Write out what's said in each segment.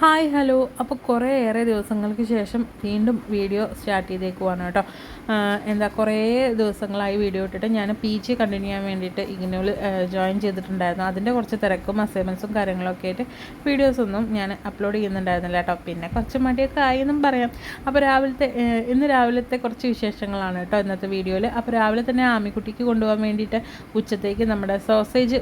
Hi hello. അപ്പോൾ കുറേ ഏറെ ദിവസങ്ങൾക്ക് ശേഷം വീണ്ടും വീഡിയോ സ്റ്റാർട്ട് ചെയ്തേക്കുവാണ് കേട്ടോ. എന്താ കുറേ ദിവസങ്ങളായി വീഡിയോ ഇട്ടിട്ട് ഞാൻ പി ജി കണ്ടിന്യൂ ചെയ്യാൻ വേണ്ടിയിട്ട് ഇഗ്നോയിൽ ജോയിൻ ചെയ്തിട്ടുണ്ടായിരുന്നു. അതിന്റെ കുറച്ച് തിരക്കും അസൈൻമെന്റ്സും കാര്യങ്ങളൊക്കെ ആയിട്ട് വീഡിയോസൊന്നും ഞാൻ അപ്ലോഡ് ചെയ്യുന്നുണ്ടായിരുന്നില്ല കേട്ടോ. പിന്നെ കുറച്ച് മടിയൊക്കെ ആയി എന്നും പറയാം. അപ്പോൾ രാവിലത്തെ ഇന്ന് രാവിലത്തെ കുറച്ച് വിശേഷങ്ങളാണ് കേട്ടോ ഇന്നത്തെ വീഡിയോയിൽ അപ്പോൾ രാവിലെ തന്നെ ആമിക്കുട്ടിക്ക് കൊണ്ടുപോകാൻ വേണ്ടിയിട്ട് ഉച്ചത്തേക്ക് നമ്മുടെ സോസേജ്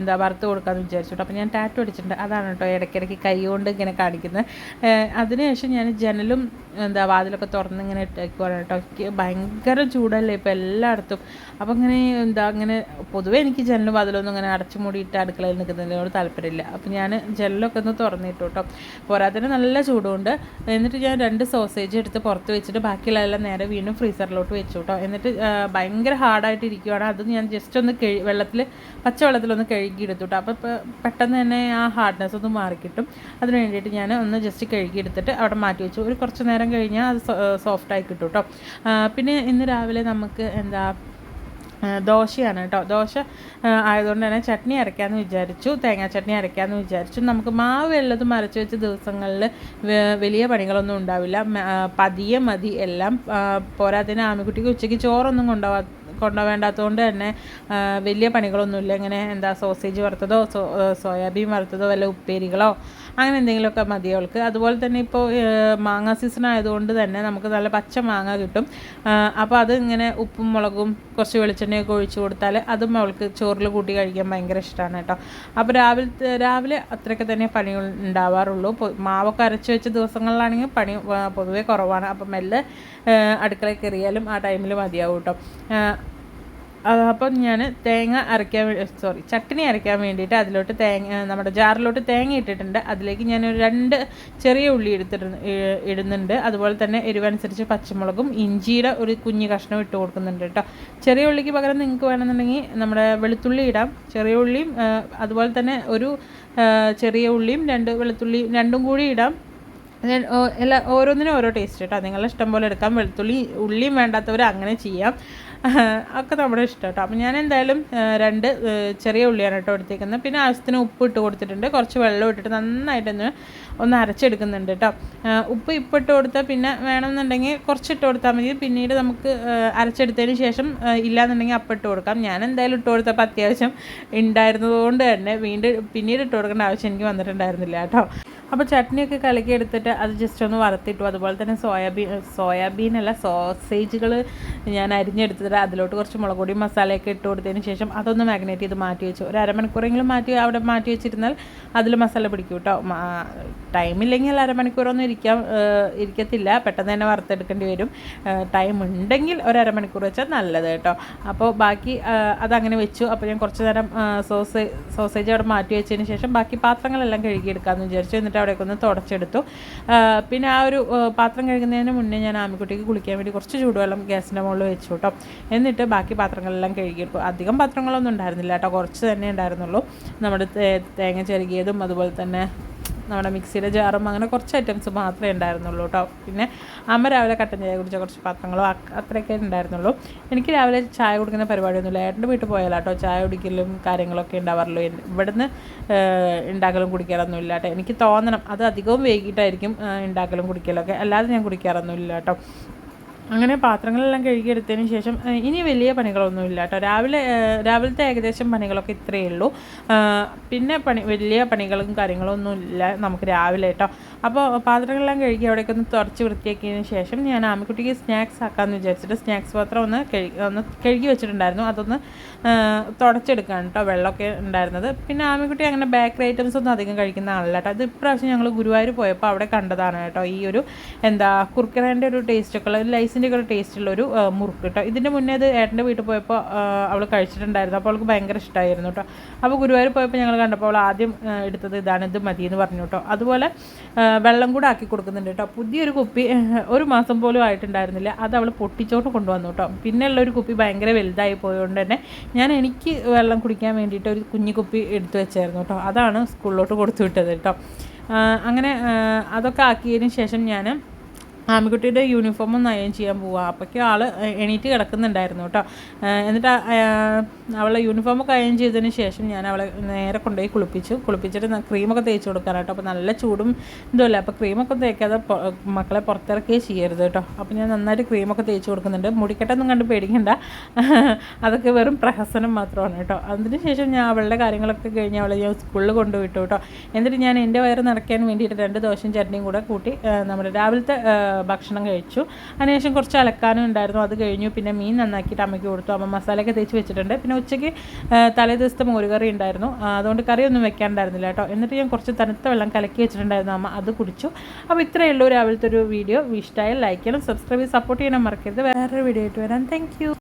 എന്താ വറുത്ത് കൊടുക്കാമെന്ന് വിചാരിച്ചു കേട്ടോ. അപ്പോൾ ഞാൻ ടാറ്റു അടിച്ചിട്ടുണ്ട്. അതാണ് കേട്ടോ ഇടയ്ക്കിടയ്ക്ക് കൈ കൊണ്ട് ഇങ്ങനെ കാണിക്കുന്നത്. ഏഹ് അതിനുശേഷം ഞാൻ ജനലും എന്താ വാതിലൊക്കെ തുറന്ന് ഇങ്ങനെ ഇട്ടേക്കുവാണ് കേട്ടോ. ഭയങ്കര ചൂടല്ലേ ഇപ്പോൾ എല്ലായിടത്തും. അപ്പോൾ ഇങ്ങനെ എന്താ അങ്ങനെ പൊതുവേ എനിക്ക് ജനലും വാതിലൊന്നും ഇങ്ങനെ അടച്ചു മൂടിയിട്ട് അടുക്കളയിൽ നിൽക്കുന്നതിനോട് താല്പര്യമില്ല. അപ്പോൾ ഞാൻ ജനലൊക്കെ ഒന്ന് തുറന്നിട്ടു കേട്ടോ. പോരാത്തതിന് നല്ല ചൂടുണ്ട്. എന്നിട്ട് ഞാൻ രണ്ട് സോസേജ് എടുത്ത് പുറത്ത് വെച്ചിട്ട് ബാക്കിയുള്ളതെല്ലാം നേരെ വീണ്ടും ഫ്രീസറിലോട്ട് വെച്ചു കേട്ടോ. എന്നിട്ട് ഭയങ്കര ഹാർഡായിട്ട് ഇരിക്കുവാണ്. അത് ഞാൻ ജസ്റ്റ് ഒന്ന് കഴി വെള്ളത്തിൽ പച്ചവെള്ളത്തിലൊന്ന് കഴുകി എടുത്തു കേട്ടോ അപ്പോൾ പെട്ടെന്ന് തന്നെ ആ ഹാർഡ്നെസ് ഒന്ന് മാറിക്കിട്ടും. അതിന് വേണ്ടിയിട്ട് ഞാൻ ഒന്ന് ജസ്റ്റ് കഴുകിയെടുത്തിട്ട് അവിടെ മാറ്റി വെച്ചു. ഒരു കുറച്ച് നേരം കഴിഞ്ഞാൽ അത് സോഫ്റ്റ് ആയി കിട്ടും കേട്ടോ പിന്നെ ഇന്ന് രാവിലെ നമുക്ക് എന്താ ദോശയാണ് കേട്ടോ ദോശ ആയതുകൊണ്ട് തന്നെ ചട്നി അരയ്ക്കാമെന്ന് വിചാരിച്ചു തേങ്ങാ ചട്നി അരയ്ക്കാമെന്ന് വിചാരിച്ചു. നമുക്ക് മാവ് വെള്ളത് അരച്ച് വെച്ച ദിവസങ്ങളിൽ വലിയ പണികളൊന്നും ഉണ്ടാവില്ല. പതിയെ മതി എല്ലാം. പോരാത്തിന് ആമിക്കുട്ടിക്ക് ഉച്ചയ്ക്ക് ചോറൊന്നും കൊണ്ടുപോകാ കൊണ്ടുപോകേണ്ടാത്തതുകൊണ്ട് തന്നെ വലിയ പണികളൊന്നുമില്ല. ഇങ്ങനെ എന്താ സോസേജ് വറുത്തതോ സോ സോയാബീൻ വറുത്തതോ വല്ല ഉപ്പേരികളോ അങ്ങനെ എന്തെങ്കിലുമൊക്കെ മതി അവൾക്ക്. അതുപോലെ തന്നെ ഇപ്പോൾ മാങ്ങ സീസൺ ആയതുകൊണ്ട് തന്നെ നമുക്ക് നല്ല പച്ച മാങ്ങ കിട്ടും. അപ്പോൾ അത് ഇങ്ങനെ ഉപ്പും മുളകും കുറച്ച് വെളിച്ചെണ്ണയൊക്കെ ഒഴിച്ച് കൊടുത്താൽ അതും അവൾക്ക് ചോറിൽ കൂട്ടി കഴിക്കാൻ ഭയങ്കര ഇഷ്ടമാണ് കേട്ടോ. അപ്പോൾ രാവിലെ രാവിലെ അത്രയൊക്കെ തന്നെ പണികൾ ഉണ്ടാവാറുള്ളൂ. മാവൊക്കെ അരച്ച് വെച്ച ദിവസങ്ങളിലാണെങ്കിൽ പണി പൊതുവേ കുറവാണ്. അപ്പം മെല്ലെ അടുക്കളയിൽ കയറിയാലും ആ ടൈമിൽ മതിയാവും കേട്ടോ. അപ്പം ഞാൻ തേങ്ങ അരയ്ക്കാൻ സോറി ചട്ടിനി അരയ്ക്കാൻ വേണ്ടിയിട്ട് അതിലോട്ട് തേങ്ങ നമ്മുടെ ജാറിലോട്ട് തേങ്ങ ഇട്ടിട്ടുണ്ട്. അതിലേക്ക് ഞാൻ ഒരു രണ്ട് ചെറിയ ഉള്ളി എടുത്തിട്ട് ഇടുന്നുണ്ട്. അതുപോലെ തന്നെ എരിവനുസരിച്ച് പച്ചമുളകും ഇഞ്ചിയുടെ ഒരു കുഞ്ഞു കഷ്ണം ഇട്ട് കൊടുക്കുന്നുണ്ട് കേട്ടോ. ചെറിയ ഉള്ളിക്ക് പകരം നിങ്ങൾക്ക് വേണമെന്നുണ്ടെങ്കിൽ നമ്മുടെ വെളുത്തുള്ളി ഇടാം. ചെറിയ ഉള്ളിയും അതുപോലെ തന്നെ ഒരു ചെറിയ ഉള്ളിയും രണ്ട് വെളുത്തുള്ളി രണ്ടും കൂടി ഇടാം. എല്ലാ ഓരോന്നിനും ഓരോ ടേസ്റ്റ് കേട്ടോ. നിങ്ങളുടെ ഇഷ്ടം പോലെ എടുക്കാം. വെളുത്തുള്ളി ഉള്ളിയും വേണ്ടാത്തവർ അങ്ങനെ ചെയ്യാം. ഒക്കെ നമ്മുടെ ഇഷ്ടം കേട്ടോ അപ്പം ഞാൻ എന്തായാലും രണ്ട് ചെറിയ ഉള്ളിയാണ് കേട്ടോ എടുത്തേക്കുന്നത്. പിന്നെ ആവശ്യത്തിന് ഉപ്പ് ഇട്ട് കൊടുത്തിട്ടുണ്ട്. കുറച്ച് വെള്ളം ഇട്ടിട്ട് നന്നായിട്ടൊന്ന് ഒന്ന് അരച്ചെടുക്കുന്നുണ്ട് കേട്ടോ. ഉപ്പ് ഇപ്പം ഇട്ട് കൊടുത്താൽ പിന്നെ വേണമെന്നുണ്ടെങ്കിൽ കുറച്ച് ഇട്ട് കൊടുത്താൽ മതി. പിന്നീട് നമുക്ക് അരച്ചെടുത്തതിന് ശേഷം ഇല്ലാന്നുണ്ടെങ്കിൽ അപ്പം ഇട്ട് കൊടുക്കാം. ഞാൻ എന്തായാലും ഇട്ട് കൊടുത്തപ്പോൾ അത്യാവശ്യം ഉണ്ടായിരുന്നതുകൊണ്ട് തന്നെ വീണ്ടും പിന്നീട് ഇട്ട് കൊടുക്കേണ്ട ആവശ്യം എനിക്ക് വന്നിട്ടുണ്ടായിരുന്നില്ല കേട്ടോ. അപ്പോൾ ചട്നിയൊക്കെ കലക്കി എടുത്തിട്ട് അത് ജസ്റ്റ് ഒന്ന് വറുത്തിട്ടു. അതുപോലെ തന്നെ സോയാബീൻ സോയാബീൻ അല്ല സോസേജുകൾ ഞാൻ അരിഞ്ഞെടുത്തിട്ട് അതിലോട്ട് കുറച്ച് മുളക് പൊടി മസാലയൊക്കെ ഇട്ട് കൊടുത്തതിന് ശേഷം അതൊന്ന് മാഗ്നേറ്റ് ചെയ്ത് മാറ്റി വെച്ചു. ഒരു അരമണിക്കൂറെങ്കിലും മാറ്റി അവിടെ മാറ്റി വെച്ചിരുന്നാൽ അതിൽ മസാല പിടിക്കും കേട്ടോ ടൈമില്ലെങ്കിൽ അരമണിക്കൂറൊന്നും ഇരിക്കാൻ ഇരിക്കത്തില്ല. പെട്ടെന്ന് തന്നെ വറുത്തെടുക്കേണ്ടി വരും. ടൈം ഉണ്ടെങ്കിൽ ഒരു അരമണിക്കൂർ വെച്ചാൽ നല്ലത് കേട്ടോ അപ്പോൾ ബാക്കി അതങ്ങനെ വെച്ചു. അപ്പോൾ ഞാൻ കുറച്ച് നേരം സോസ് സോസേജ് അവിടെ മാറ്റി വെച്ചതിന് ശേഷം ബാക്കി പാത്രങ്ങളെല്ലാം കഴുകിയെടുക്കാമെന്ന് വിചാരിച്ചു. എന്നിട്ട് അവിടേക്ക് ഒന്ന് തുടച്ചെടുത്തു. പിന്നെ ആ ഒരു പാത്രം കഴുകുന്നതിന് മുന്നേ ഞാൻ ആമിക്കുട്ടിക്ക് കുളിക്കാൻ വേണ്ടി കുറച്ച് ചൂടുവെള്ളം ഗ്യാസിന്റെ മുകളിൽ വെച്ചു കേട്ടോ. എന്നിട്ട് ബാക്കി പാത്രങ്ങളെല്ലാം കഴുകിയെടുക്കും അധികം പാത്രങ്ങളൊന്നും ഉണ്ടായിരുന്നില്ല കേട്ടോ. കുറച്ച് തന്നെ ഉണ്ടായിരുന്നുള്ളൂ. നമ്മുടെ തേങ്ങ ചെറുകിയതും അതുപോലെ തന്നെ നമ്മുടെ മിക്സിയുടെ ജാറും അങ്ങനെ കുറച്ച് ഐറ്റംസ് മാത്രമേ ഉണ്ടായിരുന്നുള്ളൂ കേട്ടോ. പിന്നെ അമ്മ രാവിലെ കട്ടൻ ചായ കുടിച്ച കുറച്ച് പാത്രങ്ങളും അത്രയൊക്കെ ഉണ്ടായിരുന്നുള്ളൂ. എനിക്ക് രാവിലെ ചായ കുടിക്കുന്ന പരിപാടിയൊന്നുമില്ല. ഏട്ടന്റെ വീട്ടിൽ പോയാലോ കേട്ടോ. ചായ കുടിക്കലും കാര്യങ്ങളൊക്കെ ഉണ്ടാവാറുള്ളൂ. ഇവിടുന്ന് ഉണ്ടാക്കലും കുടിക്കാറൊന്നും ഇല്ല കേട്ടോ. എനിക്ക് തോന്നണം അത് അധികവും വൈകിട്ടായിരിക്കും ഉണ്ടാക്കലും കുടിക്കലൊക്കെ. അല്ലാതെ ഞാൻ കുടിക്കാറൊന്നും ഇല്ല കേട്ടോ. അങ്ങനെ പാത്രങ്ങളെല്ലാം കഴുകിയെടുത്തതിന് ശേഷം ഇനി വലിയ പണികളൊന്നും ഇല്ല കേട്ടോ. രാവിലെ രാവിലത്തെ ഏകദേശം പണികളൊക്കെ ഇത്രയേ ഉള്ളൂ. പിന്നെ പണി വലിയ പണികളും കാര്യങ്ങളൊന്നും ഇല്ല നമുക്ക് രാവിലെ കേട്ടോ. അപ്പോൾ പാത്രങ്ങളെല്ലാം കഴുകി അവിടേക്ക് ഒന്ന് തുടച്ച് വൃത്തിയാക്കിയതിന് ശേഷം ഞാൻ ആമിക്കുട്ടിക്ക് സ്നാക്സ് ആക്കാമെന്ന് വിചാരിച്ചിട്ട് സ്നാക്സ് പാത്രം ഒന്ന് കഴുകി ഒന്ന് കഴുകി വെച്ചിട്ടുണ്ടായിരുന്നു. അതൊന്ന് തുടച്ചെടുക്കാണ് കേട്ടോ വെള്ളമൊക്കെ ഉണ്ടായിരുന്നത്. പിന്നെ ആമിക്കുട്ടി അങ്ങനെ ബേക്കറി ഐറ്റംസ് ഒന്നും അധികം കഴിക്കുന്ന ആളല്ല കേട്ടോ. അത് ഇപ്രാവശ്യം ഞങ്ങൾ ഗുരുവായൂർ പോയപ്പോൾ അവിടെ കണ്ടതാണ് കേട്ടോ. ഈ ഒരു എന്താ കുർക്കറേന്റെ ഒരു ടേസ്റ്റൊക്കെ ഉള്ള ഒരു ടേസ്റ്റ് ഉള്ള ഒരു മുറുക്ക് കേട്ടോ ഇതിന്റെ മുന്നേ അത് ഏട്ടന്റെ വീട്ടിൽ പോയപ്പോൾ അവൾ കഴിച്ചിട്ടുണ്ടായിരുന്നു. അപ്പോൾ അവൾക്ക് ഭയങ്കര ഇഷ്ടമായിരുന്നു കേട്ടോ അപ്പോൾ ഗുരുവായൂർ പോയപ്പോൾ ഞങ്ങൾ കണ്ടപ്പോൾ അവൾ ആദ്യം എടുത്തത് ഇതാണ് ഇത് മതി എന്ന് പറഞ്ഞു കേട്ടോ അതുപോലെ വെള്ളം കൂടെ ആക്കി കൊടുക്കുന്നുണ്ട് കേട്ടോ പുതിയൊരു കുപ്പി ഒരു മാസം പോലും ആയിട്ടുണ്ടായിരുന്നില്ല. അത് അവൾ പൊട്ടിച്ചോട്ട് കൊണ്ടുവന്നു കേട്ടോ പിന്നെയുള്ള ഒരു കുപ്പി ഭയങ്കര വലുതായി പോയതുകൊണ്ട് തന്നെ ഞാൻ എനിക്ക് വെള്ളം കുടിക്കാൻ വേണ്ടിയിട്ട് ഒരു കുഞ്ഞു കുപ്പി എടുത്തു വെച്ചായിരുന്നു കേട്ടോ അതാണ് സ്കൂളിലോട്ട് കൊടുത്തു വിട്ടത് കേട്ടോ അങ്ങനെ അതൊക്കെ ആക്കിയതിന് ശേഷം ഞാൻ ആമിക്കുട്ടിയുടെ യൂണിഫോം അയൺ ചെയ്യാൻ പോവാം. അപ്പോഴേക്കും ആൾ എണീറ്റ് കിടക്കുന്നുണ്ടായിരുന്നു കേട്ടോ. എന്നിട്ട് അവളെ യൂണിഫോം അവളെ യൂണിഫോമൊക്കെ അയൺ ചെയ്തതിന് ശേഷം ഞാൻ അവളെ നേരെ കൊണ്ടുപോയി കുളിപ്പിച്ചു. കുളിപ്പിച്ചിട്ട് ക്രീമൊക്കെ തേച്ച് കൊടുക്കാനാട്ടോ അപ്പോൾ നല്ല ചൂടും ഇതുമല്ല അപ്പോൾ ക്രീമൊക്കെ തേക്കാതെ മക്കളെ പുറത്തിറക്കുകയേ ചെയ്യരുത് കേട്ടോ. അപ്പോൾ ഞാൻ നന്നായിട്ട് ക്രീമൊക്കെ തേച്ച് കൊടുക്കുന്നുണ്ട്. മുടിക്കെട്ടൊന്നും കണ്ട് പേടിക്കണ്ട. അതൊക്കെ വെറും പ്രഹസനം മാത്രമാണ് കേട്ടോ. അതിന് ശേഷം ഞാൻ അവളുടെ കാര്യങ്ങളൊക്കെ കഴിഞ്ഞ് അവളെ ഞാൻ സ്കൂളിൽ കൊണ്ടുവിട്ടു കേട്ടോ. എന്നിട്ട് ഞാൻ എന്റെ വയറ് നിറയ്ക്കാൻ വേണ്ടിയിട്ട് രണ്ട് ദോശയും ചട്നിയും കൂടെ കൂട്ടി നമ്മുടെ രാവിലത്തെ ഭക്ഷണം കഴിച്ചു. അതിനുശേഷം കുറച്ച് അലക്കാനും ഉണ്ടായിരുന്നു. അത് കഴിഞ്ഞു. പിന്നെ മീൻ നന്നാക്കിയിട്ട് അമ്മയ്ക്ക് കൊടുത്തു. അമ്മ മസാലയൊക്കെ തേച്ച് വെച്ചിട്ടുണ്ട്. പിന്നെ ഉച്ചയ്ക്ക് തലേ ദിവസത്തെ മോരുകറി ഉണ്ടായിരുന്നു. അതുകൊണ്ട് കറിയൊന്നും വെക്കാണ്ടായിരുന്നില്ല കേട്ടോ. എന്നിട്ട് ഞാൻ കുറച്ച് തണുത്ത വെള്ളം കലക്കി വെച്ചിട്ടുണ്ടായിരുന്നു അമ്മ. അത് കുടിച്ചു. അപ്പോൾ ഇത്രയേ ഉള്ളൂ രാവിലത്തെ ഒരു വീഡിയോ. ഇഷ്ടമായാൽ ലൈക്ക് ചെയ്യണം സബ്സ്ക്രൈബ് ചെയ്ത് സപ്പോർട്ട് ചെയ്യണം മറക്കരുത്. വേറൊരു വീഡിയോ ആയിട്ട് വരാം. താങ്ക്